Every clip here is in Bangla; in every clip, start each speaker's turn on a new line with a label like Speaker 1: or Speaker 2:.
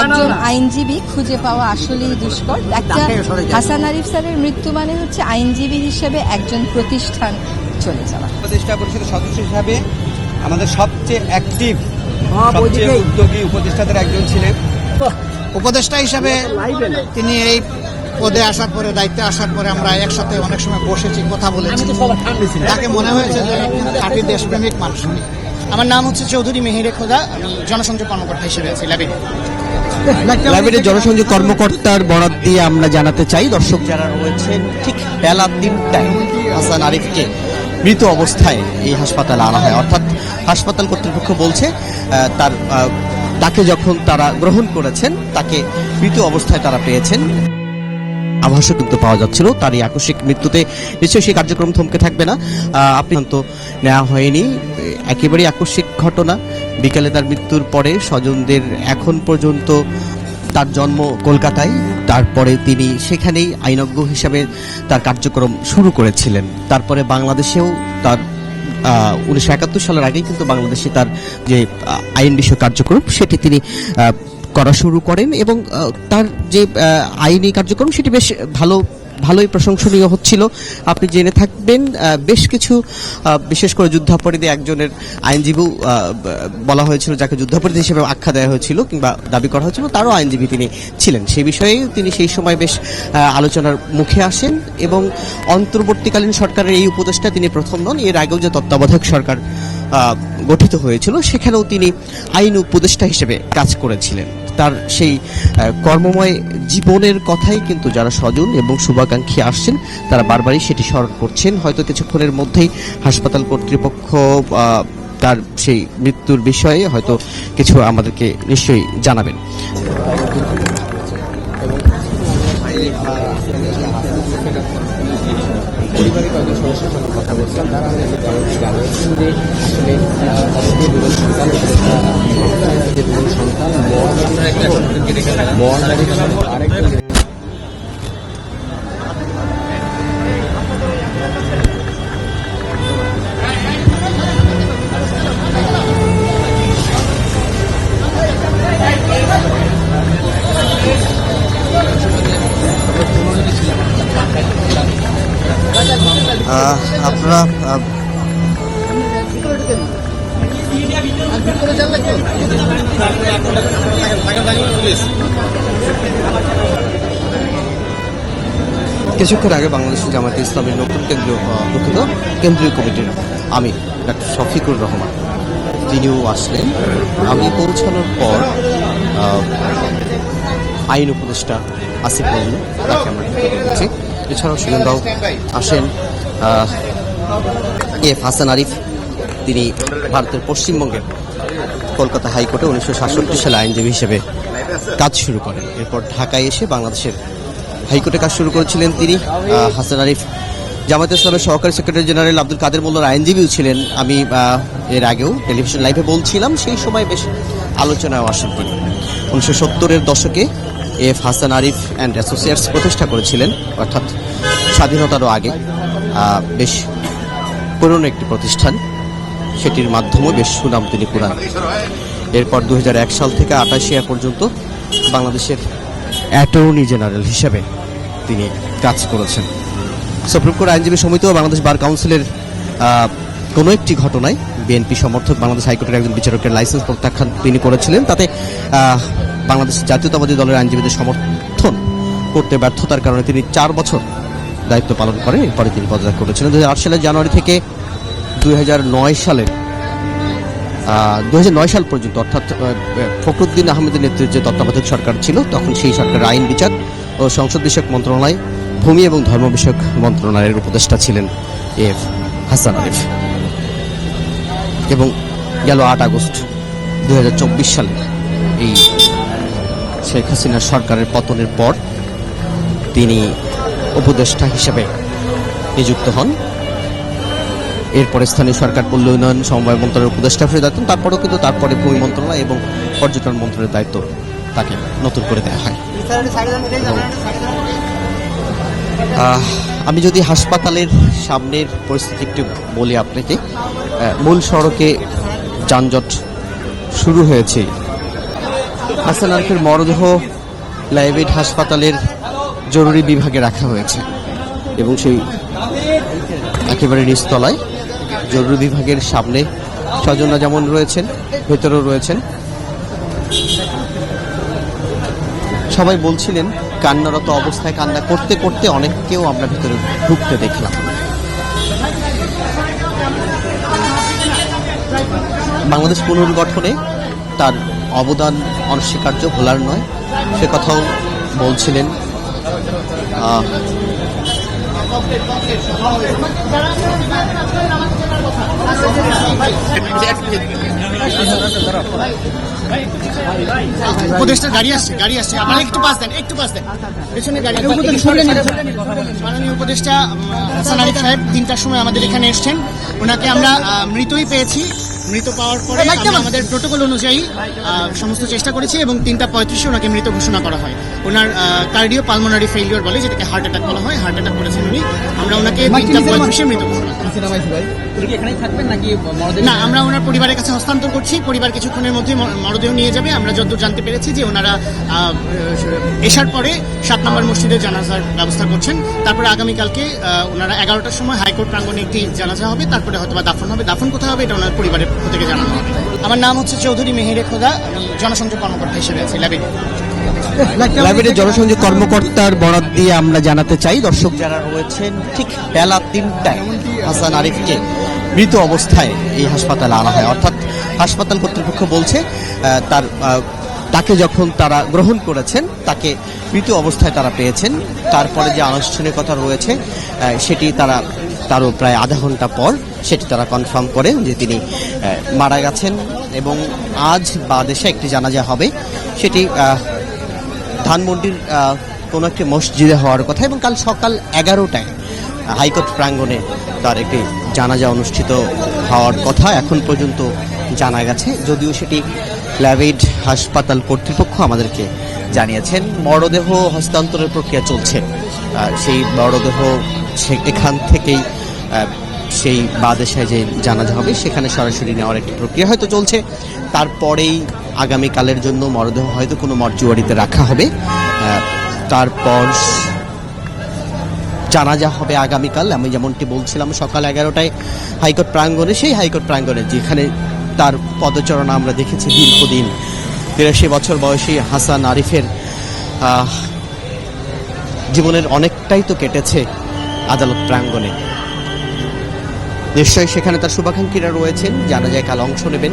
Speaker 1: একজন আইনজীবী খুঁজে পাওয়া আসলেই দুষ্কর। একটা হাসান আরিফ স্যারের মৃত্যু মানে হচ্ছে আইনজীবী হিসেবে একজন প্রতিষ্ঠান চলে যাওয়া।
Speaker 2: উপদেষ্টা পরিষদের সদস্য হিসাবে আমাদের সবচেয়ে অ্যাক্টিভ সবচেয়ে উদ্যোগী উপদেষ্টাদের একজন ছিলেন।
Speaker 3: উপদেষ্টা হিসাবে তিনি এই পদে আসার পরে দায়িত্বে আসার পরে আমরা একসাথে অনেক সময় বসেছি কথা বলেছি। তাকে মনে হয়েছে যে খাঁটি দেশপ্রেমিক মানুষ উনি। আমার নাম হচ্ছে চৌধুরী মেহিরে খোদা, আমি জনসংযোগ কর্মকর্তা হিসেবে আছি ল্যাবিনে
Speaker 2: লাইব্রেরির জনসংযোগ কর্মকর্তার বরাদ দিয়ে আমরা জানাতে চাই, দর্শক যারা রয়েছেন, ঠিক বেলা তিনটায়, হাসান আরিফকে মৃত অবস্থায় এই হাসপাতালে আনা হয়। অর্থাৎ হাসপাতাল কর্তৃপক্ষ বলছে তার তাকে যখন তারা গ্রহণ করেছেন, তাকে মৃত অবস্থায় তারা পেয়েছেন। আভাসও কিন্তু পাওয়া যাচ্ছিল। তার এই আকস্মিক মৃত্যুতে নিশ্চয়ই সেই কার্যক্রম থমকে থাকবে না। আপনি তো নেওয়া হয়নি। একেবারেই আকস্মিক ঘটনা। বিকালে তার মৃত্যুর পরে স্বজনদের এখন পর্যন্ত তার জন্ম কলকাতায়। তারপরে তিনি সেখানেই আইনজ্ঞ হিসাবে তার কার্যক্রম শুরু করেছিলেন। তারপরে বাংলাদেশেও তার উনিশশো একাত্তর সালের আগেই কিন্তু বাংলাদেশে তার যে আইন বিষয়ক কার্যক্রম, সেটি তিনি করা শুরু করেন এবং তার যে আইনি কার্যক্রম সেটি বেশ ভালো, ভালোই প্রশংসনীয় হচ্ছিল। আপনি জেনে থাকবেন বেশ কিছু বিশেষ করে যুদ্ধাপরাধী একজনের আইনজীবী বলা হয়েছিল, যাকে যুদ্ধাপরাধী হিসেবে আখ্যা দেওয়া হয়েছিল কিংবা দাবি করা হয়েছিল, তারও আইনজীবী তিনি ছিলেন। সেই বিষয়ে তিনি সেই সময় বেশ আলোচনার মুখে আসেন এবং অন্তর্বর্তীকালীন সরকারের এই উপদেষ্টা তিনি প্রথম নন। এর আগেও যে তত্ত্বাবধায়ক সরকার গঠিত হয়েছিল, সেখানেও তিনি আইন উপদেষ্টা হিসেবে কাজ করেছিলেন। তার সেই কর্মময় জীবনের কথাই কিন্তু যারা স্বজন এবং শুভাকাঙ্ক্ষী আসছেন, তারা বারবারই সেটি স্মরণ করছেন। হয়তো কিছুক্ষণের মধ্যেই হাসপাতাল কর্তৃপক্ষ তার সেই মৃত্যুর বিষয়ে হয়তো কিছু আমাদেরকে নিশ্চয়ই জানাবেন।
Speaker 4: পরিবারের কয়েকজন সদস্যের সঙ্গে কথা বলছিলাম তারা আমাদেরকে জানিয়েছেন যে আসলে অবশ্যই দুজন সন্তান যে দুজন সন্তান মহানগরী আরেকজন
Speaker 2: আপনারা কিছুক্ষণ আগে বাংলাদেশ জামাতে ইসলামের নতুন কেন্দ্রীয় গঠিত কেন্দ্রীয় কমিটির আমি, ডাক্তার শফিকুর রহমান। তিনিও আসলেন। আমি পৌঁছানোর পর আইন উপদেষ্টা আসিফ তাকে আমরা এছাড়াও সুজনরাও আসেন। এফ হাসান আরিফ, তিনি ভারতের পশ্চিমবঙ্গের কলকাতা হাইকোর্টে উনিশশো সাতষট্টি সালে আইনজীবী হিসেবে কাজ শুরু করেন। এরপর ঢাকায় এসে বাংলাদেশের হাইকোর্টে কাজ শুরু করেছিলেন তিনি। হাসান আরিফ জামায়াত ইসলামের সহকারী সেক্রেটারি জেনারেল আব্দুল কাদের মোল্লার আইনজীবীও ছিলেন। আমি এর আগেও টেলিভিশন লাইভে বলছিলাম, সেই সময় বেশ আলোচনায় আসেন তিনি। উনিশশো সত্তরের দশকে F Hasan Arif and associates প্রতিষ্ঠা করেছিলেন, অর্থাৎ স্বাধীনতারও আগে। বেশ পুরনো একটি প্রতিষ্ঠান। সেটির মাধ্যমে বেশ সুনাম তিনি কুড়ান এরপর দু হাজার এক সাল থেকে আটাশিয়া পর্যন্ত বাংলাদেশের অ্যাটর্নি জেনারেল হিসেবে তিনি কাজ করেছেন। সুপ্রিম কোর্ট আইনজীবী সমিতি বাংলাদেশ বার কাউন্সিলের কোনো একটি ঘটনায় বিএনপি সমর্থক, বাংলাদেশ হাইকোর্টের একজন বিচারকের লাইসেন্স প্রত্যাখ্যান তিনি করেছিলেন। তাতে বাংলাদেশ জাতীয়তাবাদী দলের আইনজীবীদের সমর্থন করতে ব্যর্থতার কারণে তিনি চার বছর দায়িত্ব পালন করেন এরপরে তিনি পদত্যাগ করেছিলেন। দু সালের জানুয়ারি থেকে দুই সালের দু সাল পর্যন্ত, অর্থাৎ ফখরুদ্দিন আহমেদের নেতৃত্বে তত্ত্বাবধায়ক সরকার ছিল, তখন সেই সরকারের আইন বিচার ও সংসদ বিষয়ক মন্ত্রণালয়, ভূমি এবং ধর্ম বিষয়ক মন্ত্রণালয়ের উপদেষ্টা ছিলেন এফ হাসান আরিফ। এবং গেল আট আগস্ট দু হাজার চব্বিশ সালে এই শেখ হাসিনার সরকারের পতনের পর তিনি উপদেষ্টা হিসেবে নিযুক্ত হন। এরপরে স্থানীয় সরকার পল্লী উন্নয়ন সমবায় মন্ত্রণালয়ের উপদেষ্টা হিসেবে দায়িত্ব, তারপরেও কিন্তু তারপরে ভূমি মন্ত্রণালয় এবং পর্যটন মন্ত্রণালয়ের দায়িত্ব তাকে নতুন করে দেওয়া হয়। আমি যদি হাসপাতালের সামনের পরিস্থিতি একটু বলি আপনাকে মূল সড়কে যানজট শুরু হয়েছে। হাসান আরিফের মরদেহ লাইভেড হাসপাতালের জরুরি বিভাগে রাখা হয়েছে। এবং সেই একেবারে নিচতলায় জরুরি বিভাগের সামনে স্বজনরা যেমন রয়েছেন, ভেতরেও রয়েছেন। সবাই বলছিলেন, কান্নারত অবস্থায় কান্না করতে করতে অনেককেও আমরা ভিতরে ঢুকতে দেখলাম। বাংলাদেশ পুনর্গঠনে তার অবদান অনস্বীকার্য, ভোলার নয়। সে কথাও বলছিলেন আহ,
Speaker 5: উপদেষ্টা গাড়ি আসছে গাড়ি আসছে। আপনারা একটু পাস দেন একটু পাস দেন। পেছনে গাড়ি মাননীয় উপদেষ্টা হাসান আলী সাহেব তিনটার সময় আমাদের এখানে এসছেন। ওনাকে আমরা মৃতই পেয়েছি। মৃত পাওয়ার পরে আমাদের প্রোটোকল অনুযায়ী আহ, সমস্ত চেষ্টা করেছি এবং তিনটা পঁয়ত্রিশে ওনাকে মৃত ঘোষণা করা হয়। ওনার কার্ডিও পালমোনারি ফেলিওর বলে যেটাকে হার্ট অ্যাটাক বলা হয় হার্ট অ্যাটাক করেছেন উনি। আমরা ওনাকে তিনটা পঁয়ত্রিশে মৃত ঘোষণা করি। না আমরা ওনার পরিবারের কাছে হস্তান্তর করছি। পরিবার কিছুক্ষণের মধ্যে মরদেহ নিয়ে যাবে। আমরা যতদূর জানতে পেরেছি যে ওনারা এসার পরে সাত নম্বর মসজিদে জানাজার ব্যবস্থা করছেন। তারপরে আগামীকালকে ওনারা এগারোটার সময় হাইকোর্ট প্রাঙ্গণে একটি জানাজা হবে। তারপরে হয়তো বা দাফন হবে। দাফন কোথায় হবে এটা ওনার পরিবারের পক্ষ থেকে জানানো হবে। আমার নাম হচ্ছে চৌধুরী মেহেরে খোদা। আমি জনসংযোগ কর্মকর্তা হিসেবে আছি ল্যাবে
Speaker 2: লাইব্রেরির জনসংযোগ কর্মকর্তার বরাদ দিয়ে আমরা জানাতে চাই, দর্শক যারা রয়েছেন, ঠিক বেলা তিনটায় হাসান আরিফকে মৃত অবস্থায় এই হাসপাতালে আনা হয়। অর্থাৎ হাসপাতাল কর্তৃপক্ষ বলছে তার তাকে যখন তারা গ্রহণ করেছেন, তাকে মৃত অবস্থায় তারা পেয়েছেন। তারপরে যে আনুষ্ঠানিকতা রয়েছে সেটি তারা, তারও প্রায় আধা ঘণ্টা পর সেটি তারা কনফার্ম করে যে তিনি মারা গেছেন এবং আজ বা দেশে একটি জানাজা হবে। সেটি ধানমন্ডির কোনো একটি মসজিদে হওয়ার কথা এবং কাল সকাল এগারোটায় হাইকোর্ট প্রাঙ্গণে তার একটি জানাজা অনুষ্ঠিত হওয়ার কথা এখন পর্যন্ত জানা গেছে। যদিও সেটি ল্যাবেড হাসপাতাল কর্তৃপক্ষ আমাদেরকে জানিয়েছেন, মরদেহ হস্তান্তরের প্রক্রিয়া চলছে। সেই মরদেহ এখান থেকেই সেই বাদেশায় যে জানাজা হবে, সেখানে সরাসরি নেওয়ার একটি প্রক্রিয়া হয়তো চলছে। তারপরেই আগামীকালের জন্য মরদেহ হয়তো কোনো মর্চুয়ারিতে রাখা হবে। তারপর জানাজা হবে আগামীকাল। আমি যেমনটি বলছিলাম, সকাল এগারোটায় হাইকোর্ট প্রাঙ্গণে, সেই হাইকোর্ট প্রাঙ্গণে, যেখানে তার পদচারণা আমরা দেখেছি দীর্ঘদিন। তিরাশি বছর বয়সী হাসান আরিফের জীবনের অনেকটাই তো কেটেছে আদালত প্রাঙ্গণে। নিশ্চয়ই সেখানে তার শুভাকাঙ্ক্ষীরা রয়েছেন। জানা যায় কাল অংশ নেবেন।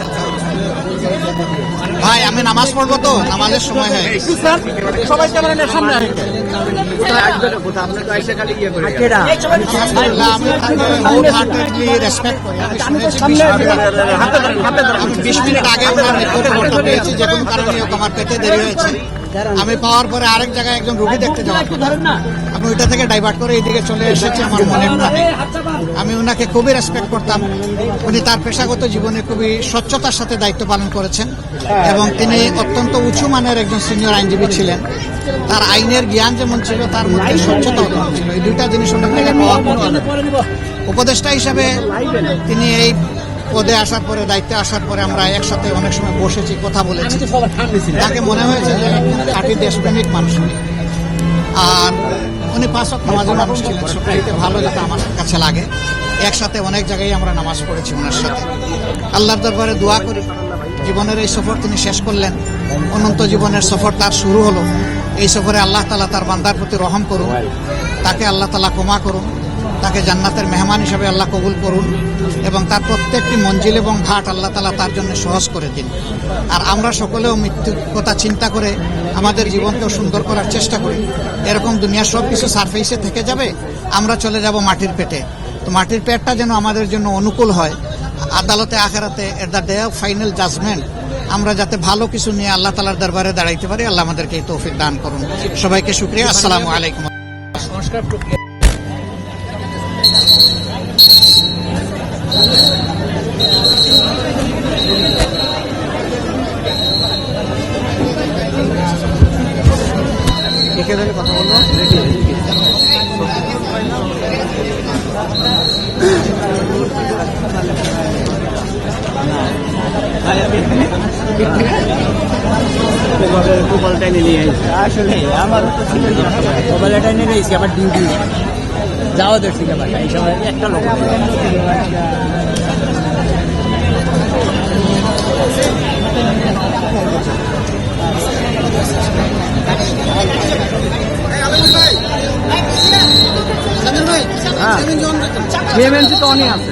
Speaker 5: ভাই
Speaker 3: আমি নামাজ পড়ব তো? নামাজের সময় হয়ে। আমি বিশ মিনিট আগে ওনার রিপোর্ট পেয়েছি যে কোনো কারণে আমার পেতে দেরি হয়েছে। আমি পাওয়ার পরে আরেক জায়গায় একজন রুগী দেখতে যাওয়ার আমি ওইটা থেকে ডাইভার্ট করে এইদিকে চলে এসেছি আমার প্রাণে আমি ওনাকে খুবই রেসপেক্ট করতাম। উনি তার পেশাগত জীবনে খুবই স্বচ্ছতার সাথে দায়িত্ব পালন করেছেন এবং তিনি অত্যন্ত উঁচু মানের একজন সিনিয়র আইনজীবী ছিলেন। তার আইনের জ্ঞান যেমন ছিল তার মধ্যে স্বচ্ছতা ছিল। এই দুইটা জিনিস পাওয়া উপদেষ্টা হিসাবে তিনি এই পদে আসার পরে দায়িত্বে আসার পরে আমরা একসাথে অনেক সময় বসেছি কথা বলেছি। তাকে মনে হয়েছে যে খাঁটি দেশপ্রেমিক মানুষ উনি আর উনি পাঁচ নামাজের মানুষ ছিলেন। সবচেয়ে ভালো যেটা আমার কাছে লাগে। একসাথে অনেক জায়গায় আমরা নামাজ পড়েছি ওনার সাথে। আল্লাহর দরবারে দোয়া করি। জীবনের এই সফর তিনি শেষ করলেন। অনন্ত জীবনের সফর তার শুরু হলো। এই সফরে আল্লাহ তালা তার বান্দার প্রতি রহম করুন। তাকে আল্লাহ তালা ক্ষমা করুন। তাকে জান্নাতের মেহমান হিসাবে আল্লাহ কবুল করুন এবং তার প্রত্যেকটি মঞ্জিল এবং ঘাট আল্লাহ তালা তার জন্য সহজ করে দিন। আর আমরা সকলেও মৃত্যুর কথা চিন্তা করে আমাদের জীবনকেও সুন্দর করার চেষ্টা করি। এরকম দুনিয়ার সব কিছু সারফেসে থেকে যাবে, আমরা চলে যাব মাটির পেটে। তো মাটির পেটটা যেন আমাদের জন্য অনুকূল হয়। আদালতে, আখেরাতে at the day of final judgement আমরা যাতে ভালো কিছু নিয়ে আল্লাহ তালার দরবারে দাঁড়াইতে পারি, আল্লাহ আমাদেরকে এই তৌফিক দান করুন। সবাইকে শুক্রিয়া, আসসালামু আলাইকুম।
Speaker 6: মোবাইলটা নিয়ে আসলে আমার মোবাইলটা নিয়ে আমার ডিউটি। যাওয়া দেখছি আমার এই সময় একটা লোক পেমেন্ট তো অনেক আছে।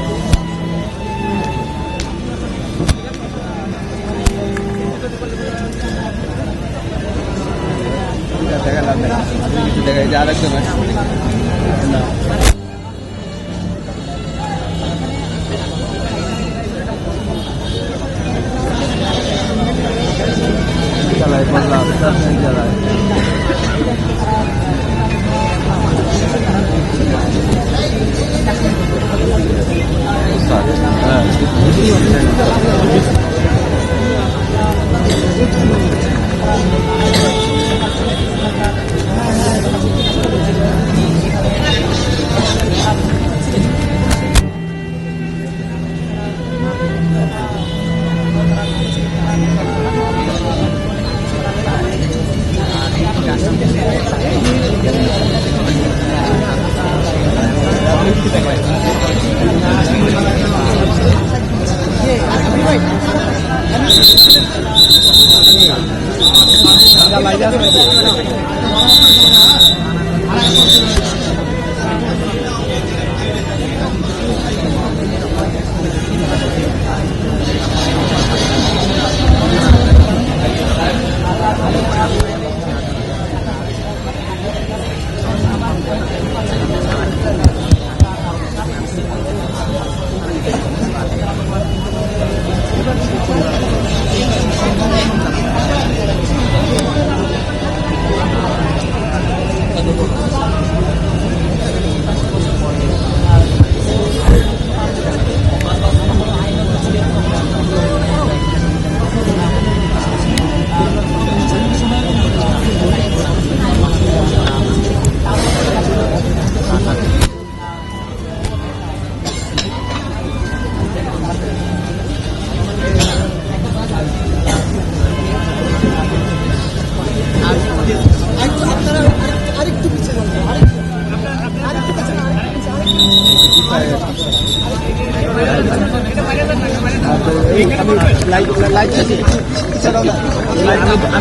Speaker 6: দেখা যায় আরেকজন চালায়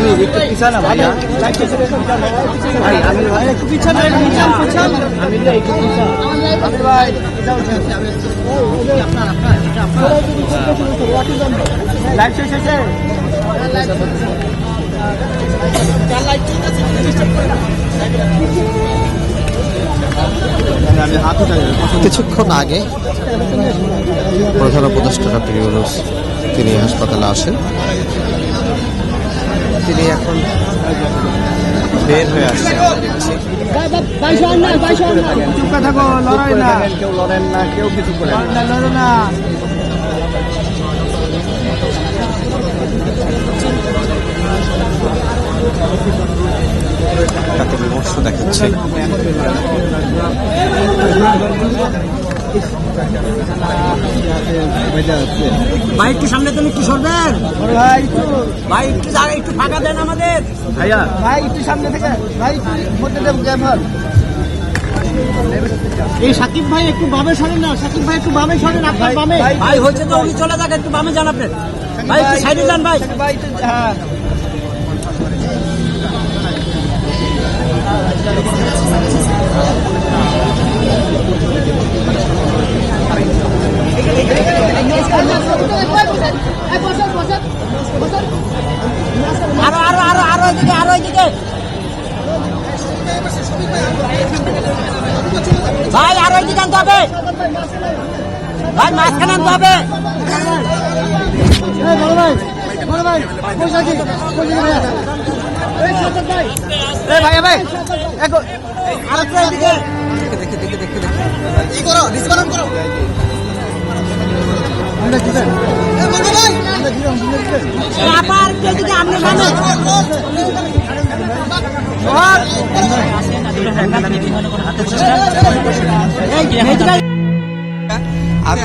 Speaker 6: আমি একটু পিছানা ভাই লাইট ভাই আমি একটু আমি একটু শেষ
Speaker 2: কিছুক্ষণ আগে প্রধান উপদেষ্টা ডক্টর তিনি হাসপাতালে আসেন। তিনি এখন বের হয়ে আসছে
Speaker 6: কেউ লড়েন না কেউ কিছু করে না।
Speaker 2: তাকে বিমর্ষ দেখাচ্ছে।
Speaker 6: ভাই একটু সামনে তুমি একটু সরবেন। ভাই ভাই একটু জায়গা একটু ফাঁকা দেন আমাদের। ভাইয়া। ভাই একটু সামনে থেকে। ভাই একটু মধ্যে দেব
Speaker 5: এই সাকিব ভাই একটু বামে সরেন না। সাকিব ভাই একটু বামে সরেন আপনার বামে।
Speaker 6: ভাই হচ্ছে তো উনি চলে যাক একটু বামে যান আপনি। ভাই একটু সাইডে যান ভাই। ভাই হ্যাঁ। আরও আরও আরও আরও এদিকে আরও এদিকে ভাই আরও এদিকে আনতে হবে। ভাই মাঝখানে আনতে হবে ভাই ভাই আবার এদিকে আপনি নামেন
Speaker 7: আজ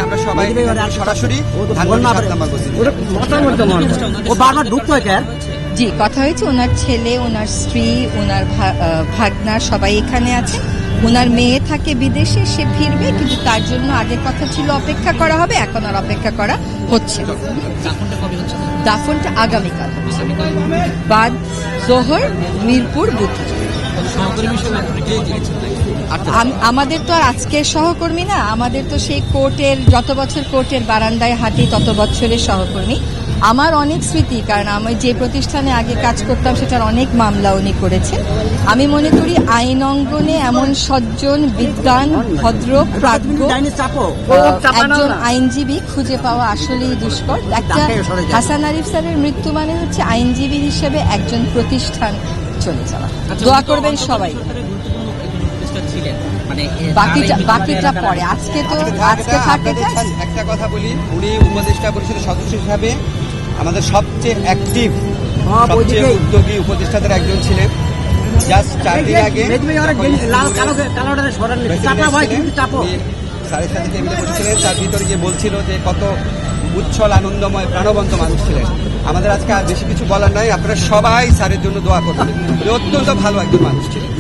Speaker 7: আমরা সবাই সরাসরি
Speaker 6: ও বারবার ঢুকতে হয়
Speaker 1: জি কথা হয়েছে ওনার ছেলে ওনার স্ত্রী ওনার ভাগনা সবাই এখানে আছে। ওনার মেয়ে থাকে বিদেশে সে ফিরবে কিন্তু তার জন্য আগে কথা ছিল অপেক্ষা করা হবে এখন আর অপেক্ষা করা হচ্ছে। দাফনটা আগামীকাল। বাদ জোহর মিরপুর বুথ আমাদের তো আর আজকের সহকর্মী না আমাদের তো সেই কোর্টের যত বছর কোর্টের বারান্দায় হাঁটি তত বছরের সহকর্মী। আমার অনেক স্মৃতি কারণ আমি যে প্রতিষ্ঠানে আগে কাজ করতাম সেটার অনেক মামলা উনি করেছেন। আমি মনে করি আইন অঙ্গনে এমন সজ্জন বিদ্বান ভদ্র প্রাজ্ঞ একজন আইনজীবী খুঁজে পাওয়া আসলেই দুষ্কর। একটা হাসান আরিফ স্যারের মৃত্যু মানে হচ্ছে আইনজীবী হিসেবে একজন প্রতিষ্ঠান চলে যাওয়া। দোয়া করবেন সবাই। বাকিটা বাকিটা পরে। আজকে তো আজকে থাকে
Speaker 7: একটা কথা বলি উনি উপদেষ্টা পরিষদের সদস্য হিসাবে আমাদের সবচেয়ে অ্যাক্টিভ সবচেয়ে উদ্যোগী উপদেষ্টাদের একজন ছিলেন। জাস্ট চার দিন আগে সাথে টেবিলে বসেছিলেন। তার ভিতরে গিয়ে বলছিল যে কত উচ্ছল আনন্দময় প্রাণবন্ত মানুষ ছিলেন। আমাদের আজকে আর বেশি কিছু বলার নাই। আপনারা সবাই স্যারের জন্য দোয়া করবেন। অত্যন্ত ভালো একজন মানুষ ছিলেন।